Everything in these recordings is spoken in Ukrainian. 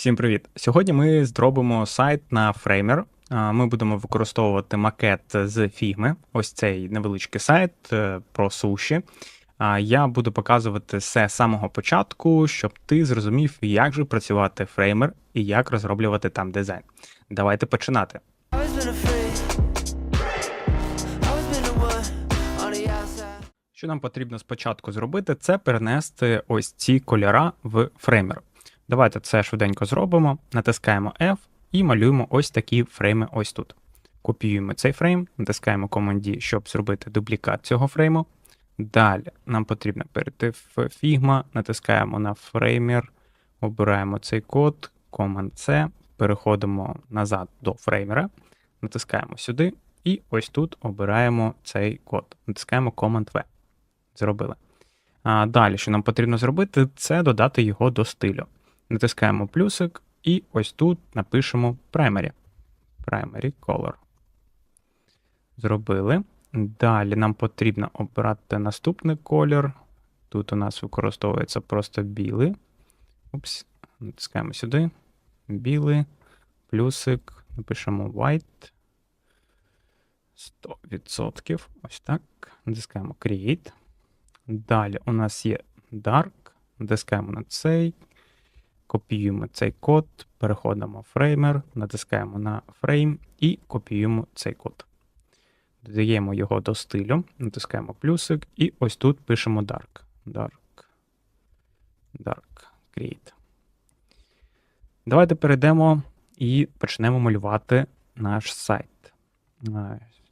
Всім привіт! Сьогодні ми зробимо сайт на Framer. Ми будемо використовувати макет з Figma. Ось цей невеличкий сайт е, про суші. Я буду показувати все з самого початку, щоб ти зрозумів, як же працювати Framer і як розроблювати там дизайн. Давайте починати. Що нам потрібно спочатку зробити, це перенести ось ці кольора в Framer. Давайте це швиденько зробимо. Натискаємо F і малюємо ось такі фрейми ось тут. Копіюємо цей фрейм, натискаємо команді, щоб зробити дублікат цього фрейму. Далі нам потрібно перейти в Figma, натискаємо на Framer, обираємо цей код, Command-C, переходимо назад до фреймера, натискаємо сюди, і ось тут обираємо цей код. Натискаємо Command-V. Зробили. А далі, що нам потрібно зробити, це додати його до стилю. Натискаємо плюсик, і ось тут напишемо Primary. Primary Color. Зробили. Далі нам потрібно обрати наступний колір. Тут у нас використовується просто білий. Упс, натискаємо сюди. Білий, плюсик, напишемо white. 100%. Ось так. Натискаємо Create. Далі у нас є Dark. Натискаємо на цей. Копіюємо цей код, переходимо в Framer, натискаємо на Frame і копіюємо цей код. Додаємо його до стилю, натискаємо плюсик, і ось тут пишемо Dark. Dark. Dark. Create. Давайте перейдемо і почнемо малювати наш сайт.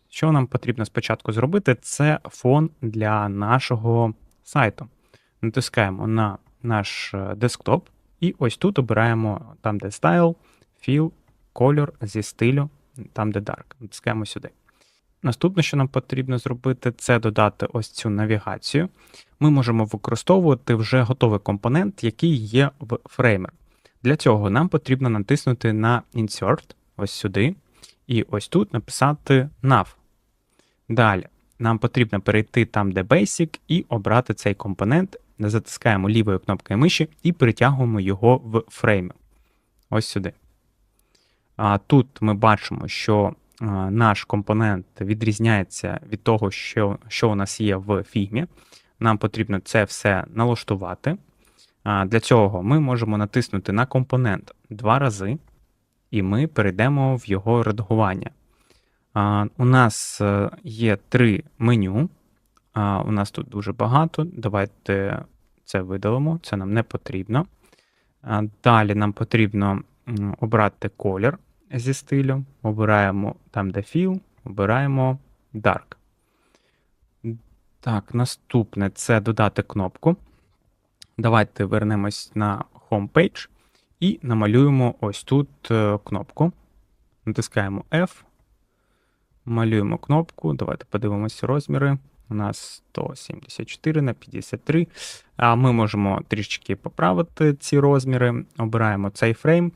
Що нам потрібно спочатку зробити, це фон для нашого сайту. Натискаємо на наш е, десктоп, і ось тут обираємо там, де Style, Fill, Color зі стилю, там, де Dark. Натискаємо сюди. Наступне, що нам потрібно зробити, це додати ось цю навігацію. Ми можемо використовувати вже готовий компонент, який є в Framer. Для цього нам потрібно натиснути на Insert, ось сюди, і ось тут написати nav. Далі нам потрібно перейти там, де Basic, і обрати цей компонент. Затискаємо лівою кнопкою миші і перетягуємо його в Frame. Ось сюди. А Тут ми бачимо, що наш компонент відрізняється від того, що, що у нас є в фігмі. Нам потрібно це все налаштувати. Для цього ми можемо натиснути на компонент два рази, і ми перейдемо в його редагування. У нас е, є три меню. А, У нас тут дуже багато. Давайте це видалимо, це нам не потрібно. А, Далі нам потрібно обрати колір зі стилю. Обираємо там, де Fill, обираємо Dark. Так, наступне це додати кнопку. Давайте вернемось на Homepage і намалюємо ось тут е, кнопку. Натискаємо F. Малюємо кнопку. Давайте подивимося розміри. У нас 174 на 53. А ми можемо трішки поправити ці розміри. Обираємо цей фрейм.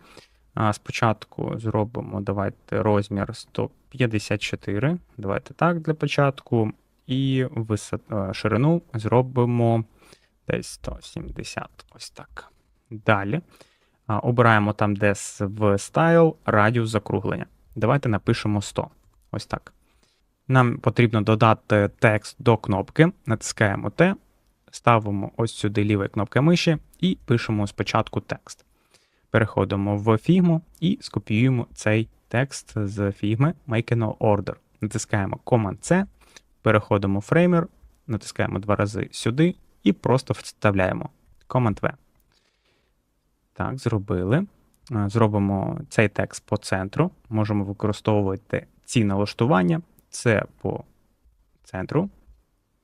Спочатку зробимо давайте розмір 154. Давайте так для початку. І висот... ширину зробимо десь 170. Ось так. Далі. Обираємо там, де в Style радіус закруглення. Давайте напишемо 100. Ось так. Нам потрібно додати текст до кнопки, натискаємо Т, ставимо ось сюди лівою кнопкою миші і пишемо спочатку текст. Переходимо в Figma і скопіюємо цей текст з Figma Make an Order. Натискаємо Command-C, переходимо в Framer, натискаємо два рази сюди і просто вставляємо Command-V. Так, зробили. Зробимо цей текст по центру. Можемо використовувати ці налаштування. Це по центру,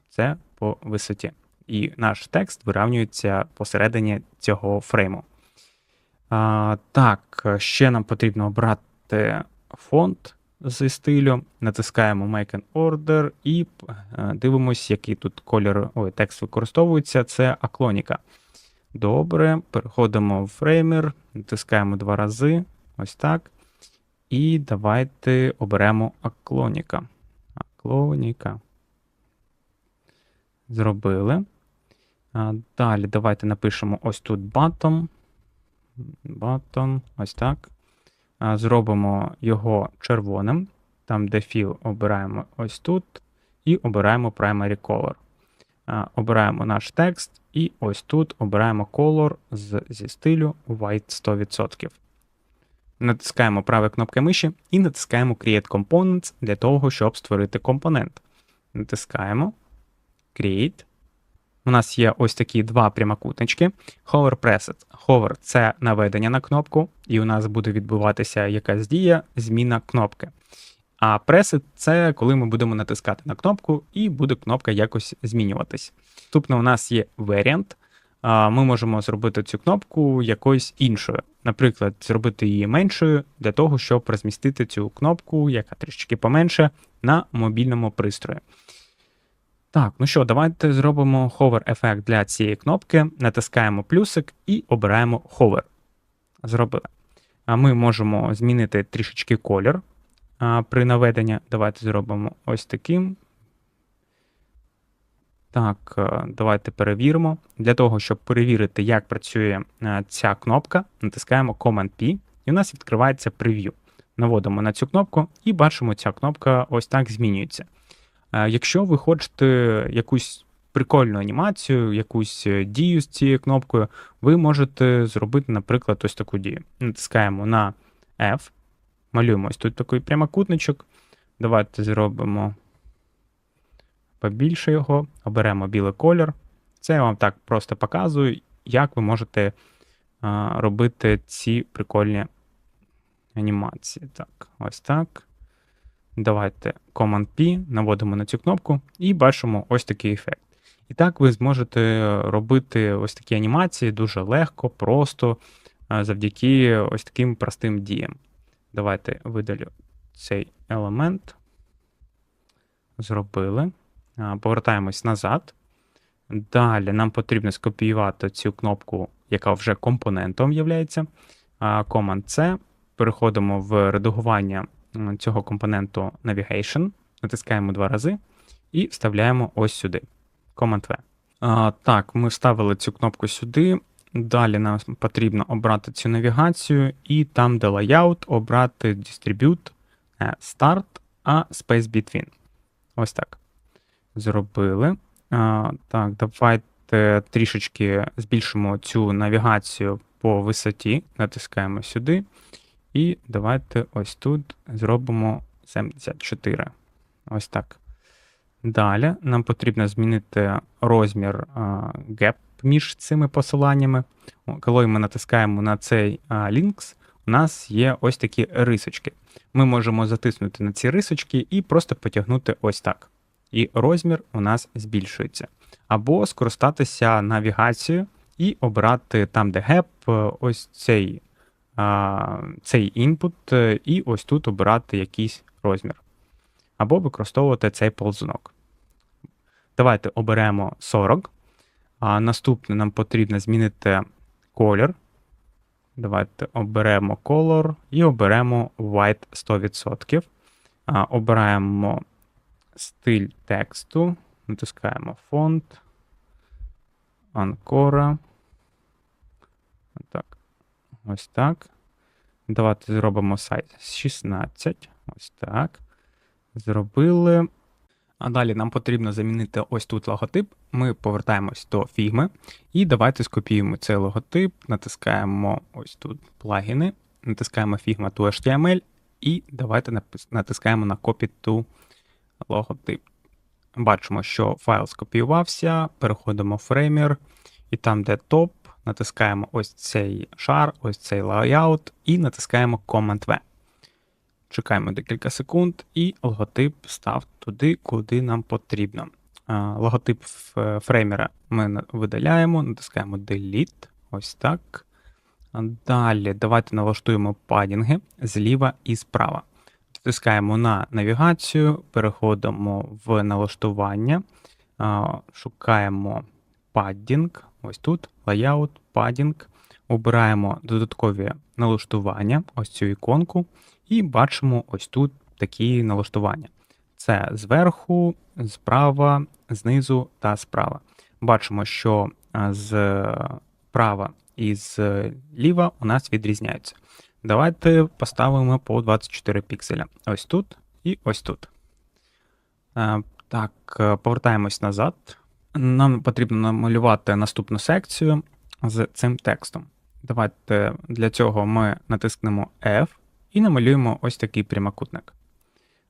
це по висоті. І наш текст вирівнюється посередині цього фрейму. А, так, ще нам потрібно обрати фонд зі стилю. Натискаємо Make an Order і е, дивимось, який тут колір, ой, текст використовується. Це аклоніка. Добре, переходимо в фреймер, натискаємо два рази. Ось так. І давайте оберемо аклоніка. Аклоніка. Зробили. Далі давайте напишемо ось тут bottom. Button, ось так. Зробимо його червоним. Там, де fill, обираємо ось тут. І обираємо Primary Color. Обираємо наш текст, і ось тут обираємо color зі стилю White 100%. Натискаємо правою кнопкою миші і натискаємо Create Components для того, щоб створити компонент. Натискаємо Create. У нас є ось такі два прямокутнички. Hover Preset. Hover – це наведення на кнопку, і у нас буде відбуватися якась дія, зміна кнопки. А Preset – це коли ми будемо натискати на кнопку, і буде кнопка якось змінюватись. Наступне у нас є Variant. Ми можемо зробити цю кнопку якоюсь іншою. Наприклад, зробити її меншою для того, щоб розмістити цю кнопку, яка трішки поменше, на мобільному пристрої. Так, ну що, давайте зробимо hover ефект для цієї кнопки, натискаємо плюсик і обираємо hover. Зробили. А ми можемо змінити трішечки колір а, при наведенні. Давайте зробимо ось таким. Так, е, давайте перевіримо. Для того, щоб перевірити, як працює е, ця кнопка, натискаємо Command-P, і у нас відкривається прев'ю. Наводимо на цю кнопку і бачимо, ця кнопка ось так змінюється. Е, Якщо ви хочете якусь прикольну анімацію, якусь дію з цією кнопкою, ви можете зробити, наприклад, ось таку дію. Натискаємо на F, малюємо ось тут такий прямокутничок. Давайте зробимо побільше його, оберемо білий колір. Це я вам так просто показую, як ви можете а, робити ці прикольні анімації. Так, ось так. Давайте Command-P, наводимо на цю кнопку і бачимо ось такий ефект. І так ви зможете робити ось такі анімації дуже легко, просто завдяки ось таким простим діям. Давайте видалю цей елемент. Зробили. Повертаємось назад. Далі нам потрібно скопіювати цю кнопку, яка вже компонентом є. Command-C. Переходимо в редагування цього компоненту Navigation, натискаємо два рази і вставляємо ось сюди. Command-V. Так, ми вставили цю кнопку сюди. Далі нам потрібно обрати цю навігацію, і там, де Layout, обрати Distribute, е, Start, а Space Between. Ось так. Зробили. А, Так, давайте трішечки збільшимо цю навігацію по висоті. Натискаємо сюди. І давайте ось тут зробимо 74. Ось так. Далі нам потрібно змінити розмір gap між цими посиланнями. Коли ми натискаємо на цей links, у нас є ось такі рисочки. Ми можемо затиснути на ці рисочки і просто потягнути ось так. І розмір у нас збільшується. Або скористатися навігацією і обрати там, де gap, е, ось цей, а, цей інпут, е, і ось тут обирати якийсь розмір. Або використовувати цей ползунок. Давайте оберемо 40. А наступне нам потрібно змінити колір. Давайте оберемо color і оберемо white 100%. А, обираємо стиль тексту, натискаємо фонд, анкора. Так. Ось так. Давайте зробимо сайт 16. Ось так. Зробили. А далі нам потрібно замінити ось тут логотип. Ми повертаємось до фігми. І давайте скопіюємо цей логотип, натискаємо ось тут плагіни, натискаємо Figma to HTML і давайте натискаємо на Copy to логотип. Бачимо, що файл скопіювався, переходимо в фреймер, і там, де топ, натискаємо ось цей шар, ось цей layout і натискаємо Command-V. Чекаємо декілька секунд, і логотип став туди, куди нам потрібно. Логотип фреймера ми видаляємо, натискаємо Delete. Ось так. Далі давайте налаштуємо падінги зліва і справа. Натискаємо на навігацію, переходимо в налаштування, шукаємо паддінг. Ось тут layout, паддінг. Обираємо додаткові налаштування, ось цю іконку, і бачимо ось тут такі налаштування. Це зверху, справа, знизу та справа. Бачимо, що а, зправа і зліва у нас відрізняються. Давайте поставимо по 24 пікселя. Ось тут і ось тут. Е, Так, е, повертаємось назад. Нам потрібно намалювати наступну секцію з цим текстом. Давайте для цього ми натискнемо F і намалюємо ось такий прямокутник.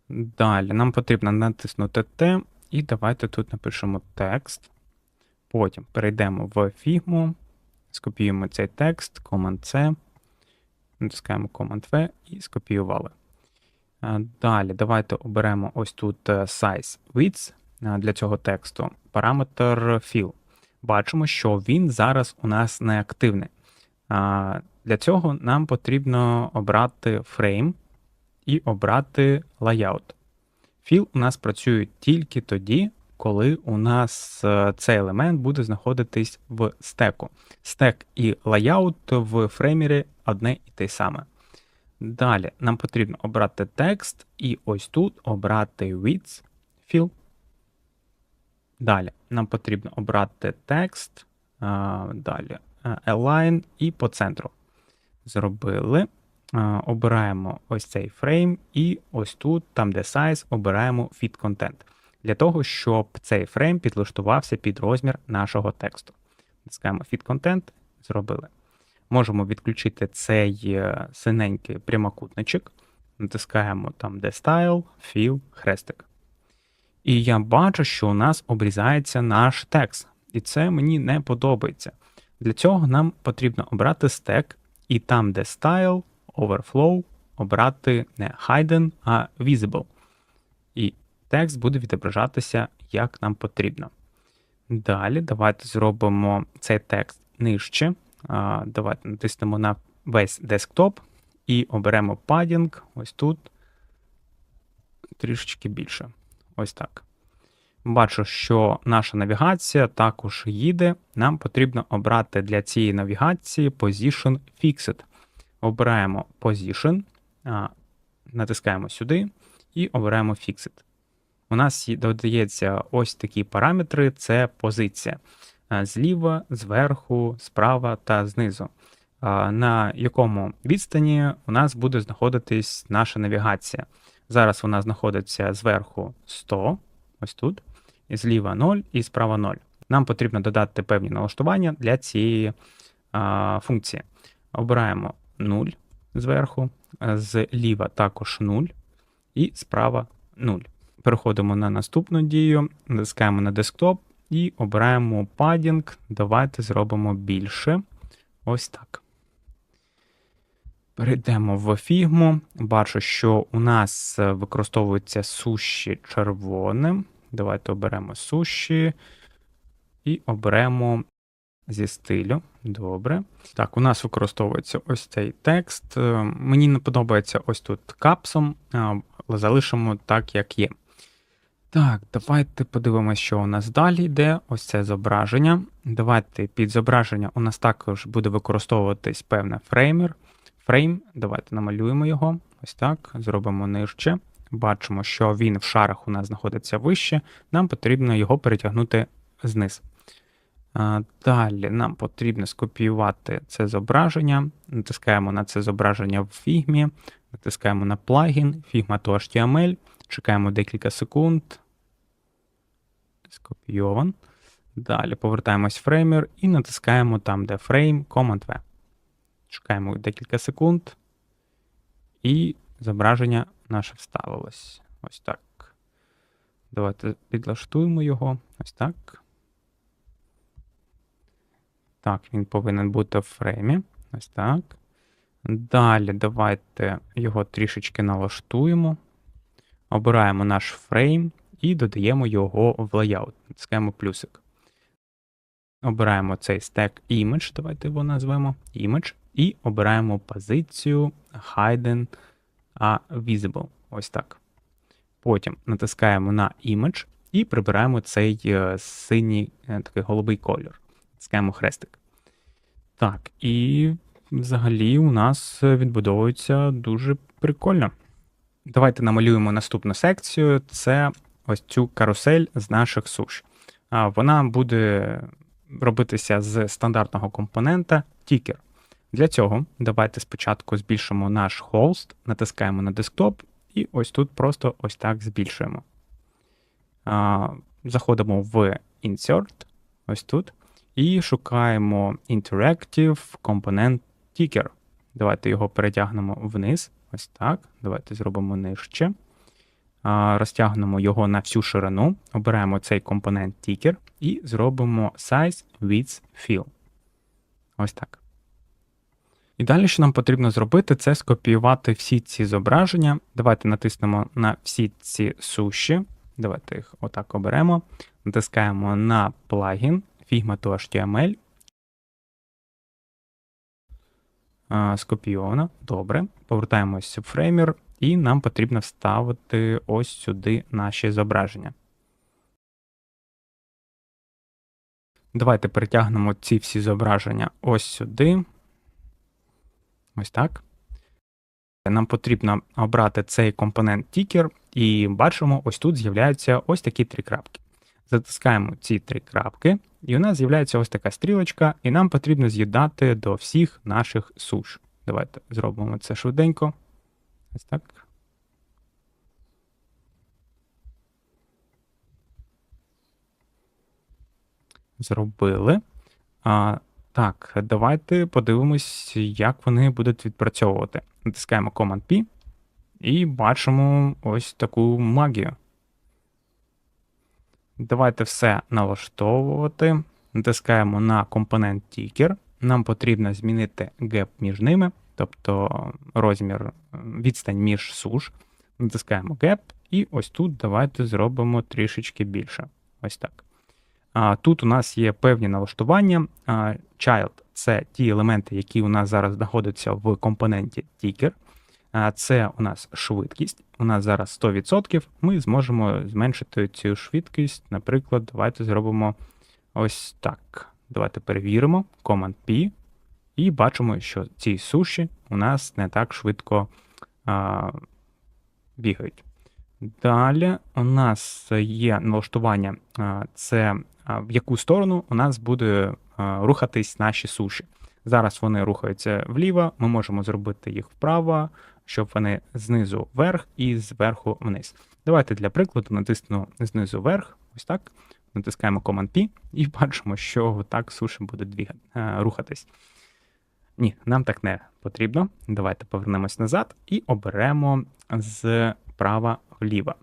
Далі нам потрібно натиснути T, і давайте тут напишемо текст. Потім перейдемо в Figma, скопіюємо цей текст, Command-C, натискаємо Command-V і скопіювали. Е, Далі давайте оберемо ось тут е, size width е, для цього тексту, параметр fill. Бачимо, що він зараз у нас не активний. Для цього нам потрібно обрати frame і обрати layout. Fill у нас працює тільки тоді, коли у нас е, цей елемент буде знаходитись в стеку. Стек і layout в фреймері одне і те саме. Далі нам потрібно обрати текст і ось тут обрати width fill. Далі нам потрібно обрати текст, далі е, align і по центру. Зробили. Обираємо ось цей фрейм, і ось тут, там де size, обираємо fit content. Для того, щоб цей фрейм підлаштувався під розмір нашого тексту. Натискаємо fit content, зробили. Можемо відключити цей е, синенький прямокутничок. Натискаємо там, де style, fill, хрестик. І я бачу, що у нас обрізається наш текст. І це мені не подобається. Для цього нам потрібно обрати стек, і там, де style, overflow, обрати не hidden, а visible. І текст буде відображатися, як нам потрібно. Далі давайте зробимо цей текст нижче. Давайте натиснемо на весь десктоп і оберемо padding ось тут трішечки більше. Ось так. Бачу, що наша навігація також їде. Нам потрібно обрати для цієї навігації Position Fixed. Обираємо Position, натискаємо сюди і обираємо Fixed. У нас додається ось такі параметри: це позиція. Зліва, зверху, справа та знизу. На якому відстані у нас буде знаходитись наша навігація. Зараз вона знаходиться зверху 100, ось тут, і зліва 0 і справа 0. Нам потрібно додати певні налаштування для цієї а, функції. Обираємо 0 зверху, зліва також 0 і справа 0. Переходимо на наступну дію, натискаємо на десктоп і обираємо padding. Давайте зробимо більше. Ось так. Перейдемо в фігму. Бачу, що у нас е, використовується суші червоним. Давайте оберемо суші і оберемо зі стилю. Добре. Так, у нас використовується ось цей текст. Е, Мені не подобається ось тут капсом, е, але залишимо так, як є. Так, давайте подивимося, що у нас далі йде. Ось це зображення. Давайте під зображення у нас також буде використовуватись певне фреймер. Фрейм, давайте намалюємо його. Ось так, зробимо нижче. Бачимо, що він в шарах у нас знаходиться вище. Нам потрібно його перетягнути зниз. Далі нам потрібно скопіювати це зображення. Натискаємо на це зображення в фігмі, натискаємо на плагін, Figma to HTML, чекаємо декілька секунд. Скопійован. Далі повертаємось в фреймер і натискаємо там, де фрейм, Command-V. Чекаємо декілька секунд, і зображення наше вставилось. Ось так. Давайте підлаштуємо його. Ось так. Так, він повинен бути в фреймі. Ось так. Далі давайте його трішечки налаштуємо. Обираємо наш фрейм і додаємо його в layout. Натискаємо плюсик. Обираємо цей стек image, давайте його назвемо image, і обираємо позицію hidden visible. Ось так. Потім натискаємо на image і прибираємо цей е, синій е, такий голубий колір. Натискаємо хрестик. Так, і взагалі у нас відбудовується дуже прикольно. Давайте намалюємо наступну секцію. Це ось цю карусель з наших суш. Вона буде робитися з стандартного компонента Ticker. Для цього давайте спочатку збільшимо наш холст, натискаємо на десктоп, і ось тут просто ось так збільшуємо. Заходимо в Insert, ось тут, і шукаємо Interactive Component Ticker. Давайте його перетягнемо вниз. Ось так. Давайте зробимо нижче. Розтягнемо його на всю ширину, обираємо цей компонент Ticker і зробимо Size Width Fill. Ось так. І далі, що нам потрібно зробити, це скопіювати всі ці зображення. Давайте натиснемо на всі ці суші. Давайте їх отак оберемо. Натискаємо на плагін HTML. А, Скопійовано. Добре. Повертаємось в фреймер, і нам потрібно вставити ось сюди наші зображення. Давайте перетягнемо ці всі зображення ось сюди. Ось так. Нам потрібно обрати цей компонент Ticker, і бачимо, ось тут з'являються ось такі три крапки. Затискаємо ці три крапки, і у нас з'являється ось така стрілочка, і нам потрібно з'єднати до всіх наших суш. Давайте зробимо це швиденько. Ось так. Зробили. А, так, давайте подивимось, як вони будуть відпрацьовувати. Натискаємо Command-P і бачимо ось таку магію. Давайте все налаштовувати. Натискаємо на компонент Ticker. Нам потрібно змінити геп між ними, тобто розмір, відстань між суш. Натискаємо gap, і ось тут давайте зробимо трішечки більше. Ось так. А, Тут у нас є певні налаштування. Child це ті елементи, які у нас зараз знаходяться в компоненті Ticker. А, Це у нас швидкість. У нас зараз 100%. Ми зможемо зменшити цю швидкість. Наприклад, давайте зробимо ось так. Давайте перевіримо Command-P. І бачимо, що ці суші у нас не так швидко а, бігають. Далі у нас є налаштування, а, це а, в яку сторону у нас буде а, рухатись наші суші. Зараз вони рухаються вліво, ми можемо зробити їх вправо, щоб вони знизу вверх і зверху вниз. Давайте для прикладу натисну знизу вверх, ось так. Натискаємо Command-P і бачимо, що так суші будуть двігати, рухатись. Ні, нам так не потрібно. Давайте повернемось назад і оберемо з права вліво.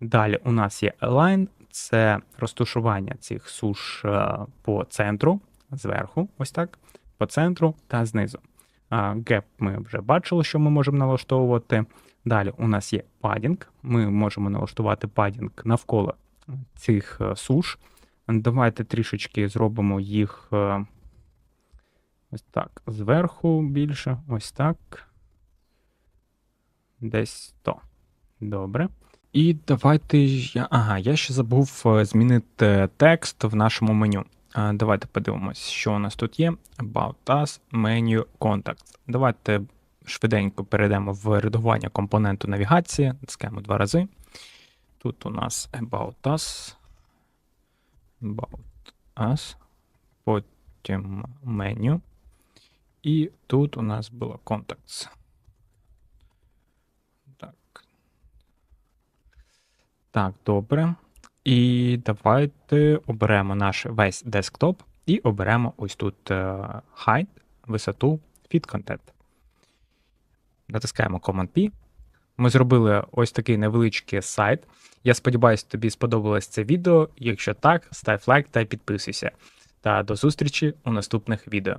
Далі у нас є Align, це розташування цих суш е, по центру, зверху, ось так, по центру та знизу. Gap ми вже бачили, що ми можемо налаштовувати. Далі у нас є падінг. Ми можемо налаштувати падінг навколо цих е, суш. Давайте трішечки зробимо їх е, ось так, зверху більше, ось так. Десь то. Добре. І давайте. Ага, я ще забув е, змінити текст в нашому меню. Давайте подивимось, що у нас тут є. About us, menu, contacts. Давайте швиденько перейдемо в редагування компоненту навігації. Натискаємо два рази. Тут у нас About us. About us. Потім меню. І тут у нас було contacts. Так. Так, добре. І давайте оберемо наш весь десктоп і оберемо ось тут е, height, висоту, fit content. Натискаємо Command-P. Ми зробили ось такий невеличкий сайт. Я сподіваюся, тобі сподобалось це відео. Якщо так, став лайк та підписуйся. Та до зустрічі у наступних відео.